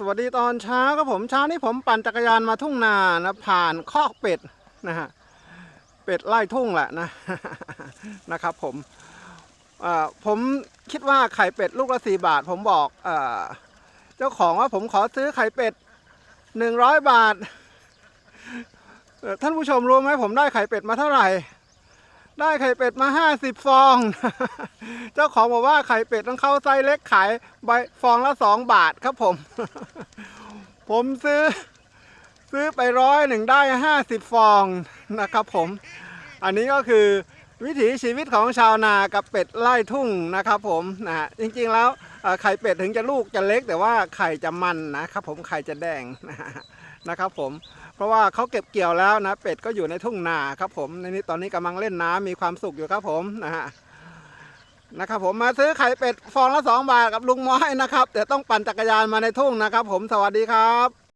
สวัสดีตอนเช้าครับผมเช้านี้ผมปั่นจักรยานมาทุ่งนานะผ่านคอกเป็ดนะฮะเป็ดไล่ทุ่งแหละนะนะครับผมอ่อผมคิดว่าไข่เป็ดลูกละสี่บาท ผมบอกเอเจ้าของว่าผมขอซื้อไข่เป็ดหนึ่งร้อยบาทท่านผู้ชมรู้ไหมผมได้ไข่เป็ดมาเท่าไหร่ ได้ไข่เป็ดมา 50 ฟอง เจ้าของบอกว่าไข่เป็ดต้องเข้าไซส์เล็กขายใบฟองละ 2 บาทครับผม ผมซื้อ ซื้อไปร้อยหนึ่งได้ 50 ฟองนะครับผม อันนี้ก็คือวิถีชีวิตของชาวนากับเป็ดไล่ทุ่งนะครับผมนะฮะจริงๆแล้ว ไข่เป็ดถึงจะลูกจะเล็ก แต่ว่าไข่จะมันนะครับผมไข่จะแดงนะครับผมเพราะว่าเขาเก็บเกี่ยวแล้วนะ เป็ดก็อยู่ในทุ่งนาครับผมในนี้ตอนนี้กำลังเล่นน้ำมีความสุขอยู่ครับผมนะฮะนะครับผมมาซื้อไข่เป็ดฟองละสองบาทกับลุงม้อยนะครับแต่ต้องปั่นจักรยานมาในทุ่งนะครับ ผมสวัสดีครับ